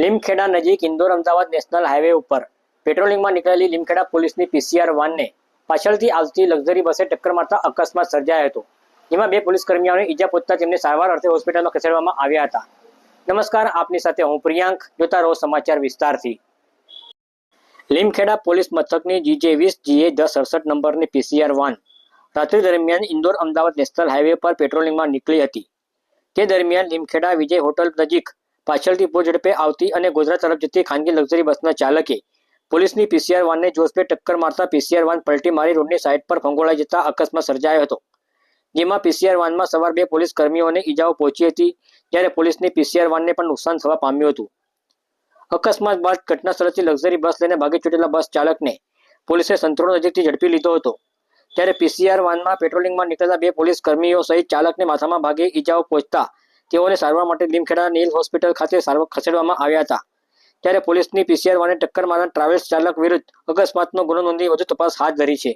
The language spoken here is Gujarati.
લીમખેડા નજીક ઇન્દોર અમદાવાદ નેશનલ હાઈવે ઉપર પેટ્રોલિંગમાં નીકળેલી લીમખેડા પોલીસની પીસીઆર વાનને પાછળથી આવતી લક્ઝરી બસે ટક્કર મારતા અકસ્માત સર્જાયો હતો. જેમાં બે પોલીસ કર્મીઓને ઈજા પહોંચતા તેમને સારવાર અર્થે હોસ્પિટલમાં ખસેડવામાં આવ્યા હતા. નમસ્કાર, આપની સાથે હું પ્રિયાંક, જોતા રહો સમાચાર વિસ્તારથી. લીમખેડા પોલીસ મથકની જીજે વીસ જીએ દસ અડસઠ નંબરની પીસીઆર વાન રાત્રિ દરમિયાન ઇન્દોર અમદાવાદ નેશનલ હાઈવે પર પેટ્રોલિંગમાં નીકળી હતી. તે દરમિયાન લીમખેડા વિજય હોટલ નજીક પાછળથી પૂર ઝડપે આવતી અને ગુજરાત તરફ જતી ખાનગી લક્ઝરી બસના ચાલકે પોલીસની પીસીઆર વાનને જોશપે ટક્કર મારતા પીસીઆર વાન પલટી મારી રોડની સાઇડ પર ફંગોળાઈ જતા અકસ્માત સર્જાયો હતો. જેમાં પીસીઆર વાનમાં સવાર બે પોલીસ કર્મીઓને ઈજાઓ પહોંચી હતી, જ્યારે પોલીસની પીસીઆર વાનને પણ નુકસાન થવા પામ્યું હતું. અકસ્માત બાદ ઘટના સ્થળેથી લક્ઝરી બસ લઈને ભાગી છૂટેલા બસ ચાલકને પોલીસે સંતોડ નજીકથી ઝડપી લીધો હતો. ત્યારે પીસીઆર વાનમાં પેટ્રોલિંગમાં નીકળેલા બે પોલીસ કર્મીઓ સહિત ચાલકને માથામાં ભાગે ઈજાઓ પહોંચતા તેઓને સારવાર માટે લીમખેડા નીલ હોસ્પિટલ ખાતે સારવાર ખસેડવામાં આવ્યા હતા. ત્યારે પોલીસની પીસીઆર વાને ટક્કર મારનાર ટ્રાવેલ્સ ચાલક વિરુદ્ધ અકસ્માતનો ગુનો નોંધી વધુ તપાસ હાથ ધરી છે.